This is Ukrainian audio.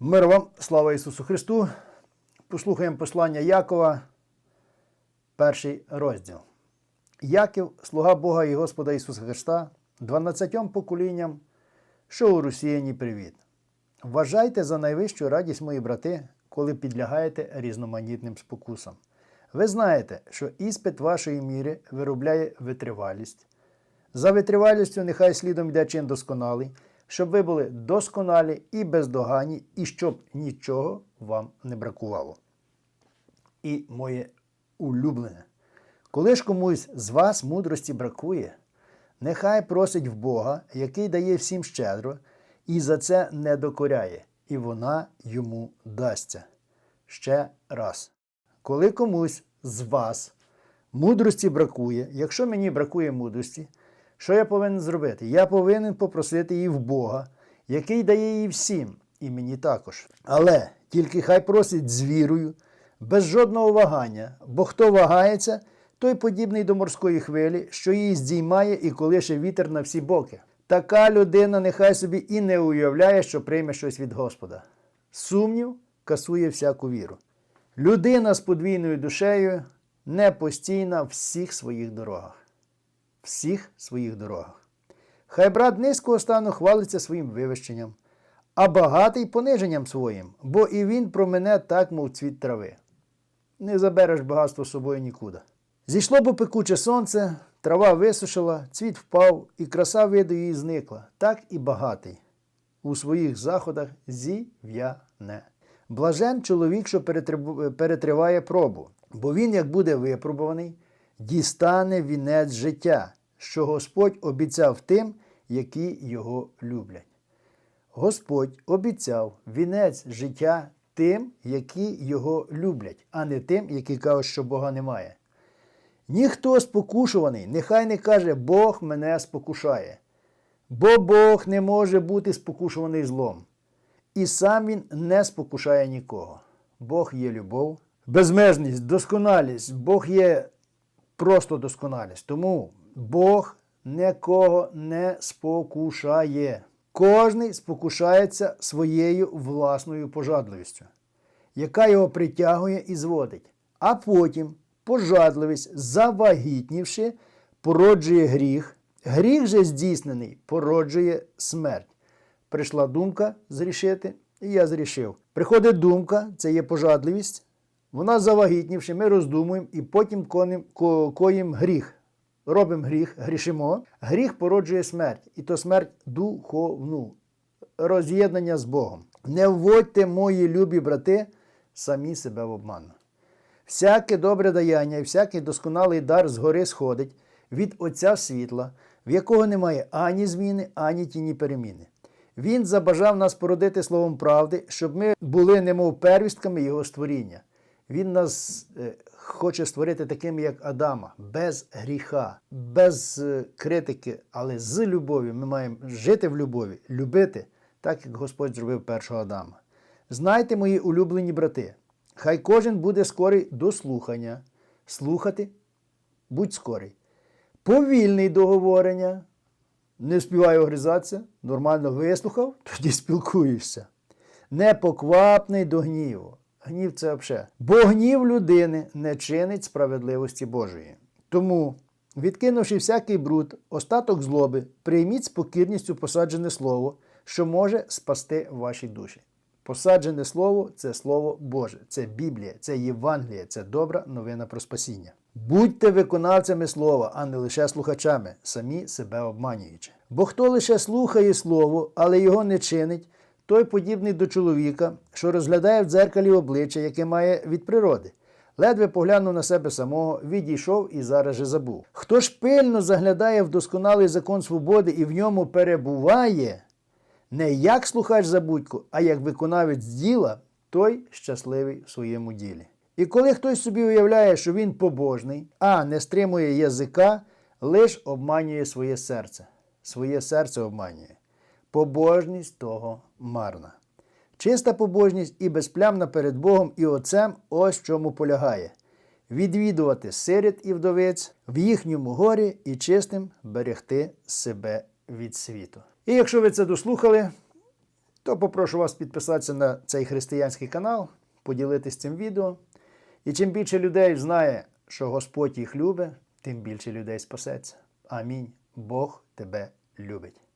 Мир вам, слава Ісусу Христу. Послухаємо послання Якова, перший розділ. Яків, слуга Бога і Господа Ісуса Христа, дванадцятьом поколінням, що у Росіяні привіт. Вважайте за найвищу радість, мої брати, коли підлягаєте різноманітним спокусам. Ви знаєте, що іспит вашої міри виробляє витривалість. За витривалістю нехай слідом йде чин досконалий, щоб ви були досконалі і бездоганні, і щоб нічого вам не бракувало. І моє улюблене. Коли ж комусь з вас мудрості бракує, нехай просить в Бога, який дає всім щедро, і за це не докоряє, і вона йому дасться. Ще раз. Коли комусь з вас мудрості бракує, якщо мені бракує мудрості, що я повинен зробити? Я повинен попросити її в Бога, який дає її всім, і мені також. Але тільки хай просить з вірою, без жодного вагання, бо хто вагається, той подібний до морської хвилі, що її здіймає і колише вітер на всі боки. Така людина нехай собі і не уявляє, що прийме щось від Господа. Сумнів касує всяку віру. Людина з подвійною душею не постійна в всіх своїх дорогах. Всіх своїх дорогах. Хай брат низького стану хвалиться своїм вивищенням, а багатий пониженням своїм, бо і він про мене так, мов цвіт трави. Не забереш багатство з собою нікуди. Зійшло бо пекуче сонце, трава висушила, цвіт впав, і краса виду її зникла, так і багатий. У своїх заходах зів'яне. Блажен чоловік, що перетриває пробу, бо він, як буде випробуваний, дістане вінець життя, що Господь обіцяв тим, які його люблять. Господь обіцяв вінець життя тим, які його люблять, а не тим, які кажуть, що Бога немає. Ніхто спокушуваний, нехай не каже, Бог мене спокушає, бо Бог не може бути спокушуваний злом. І сам він не спокушає нікого. Бог є любов, безмежність, досконалість. Бог є просто досконалість. Тому Бог нікого не спокушає. Кожний спокушається своєю власною пожадливістю, яка його притягує і зводить. А потім пожадливість, завагітнівши, породжує гріх. Гріх же здійснений породжує смерть. Прийшла думка зрішити, і я зрішив. Приходить думка, це є пожадливість. Вона завагітнівши, ми роздумуємо і потім коїм гріх. Робимо гріх, грішимо. Гріх породжує смерть, і то смерть духовну, роз'єднання з Богом. Не вводьте, мої любі брати, самі себе в обман. Всяке добре даяння і всякий досконалий дар згори сходить від Отця світла, в якого немає ані зміни, ані тіні переміни. Він забажав нас породити словом правди, щоб ми були немов первістками Його створіння. Він нас е, хоче створити такими, як Адама, без гріха, без е, критики, але з любов'ю. Ми маємо жити в любові, любити, так як Господь зробив першого Адама. Знайте, мої улюблені брати, хай кожен буде скорий до слухання, слухати, будь скорий. Повільний до говорення, не співай огризатися, нормально вислухав, тоді спілкуєшся. Непоквапний до гніву. Гнів це взагалі. Бо гнів людини не чинить справедливості Божої. Тому, відкинувши всякий бруд, остаток злоби, прийміть з покірністю посаджене слово, що може спасти ваші душі. Посаджене слово це Слово Боже, це Біблія, це Євангеліє, це добра новина про спасіння. Будьте виконавцями слова, а не лише слухачами, самі себе обманюючи. Бо хто лише слухає слово, але його не чинить, той подібний до чоловіка, що розглядає в дзеркалі обличчя, яке має від природи. Ледве поглянув на себе самого, відійшов і зараз же забув. Хто ж пильно заглядає в досконалий закон свободи і в ньому перебуває, не як слухач забудько, а як виконавець діла, той щасливий в своєму ділі. І коли хтось собі уявляє, що він побожний, а не стримує язика, лиш обманює своє серце. Своє серце обманює. Побожність того марна. Чиста побожність і безплямна перед Богом і Отцем ось в чому полягає. Відвідувати сиріт і вдовиць в їхньому горі і чистим берегти себе від світу. І якщо ви це дослухали, то попрошу вас підписатися на цей християнський канал, поділитись цим відео. І чим більше людей знає, що Господь їх любить, тим більше людей спасеться. Амінь. Бог тебе любить.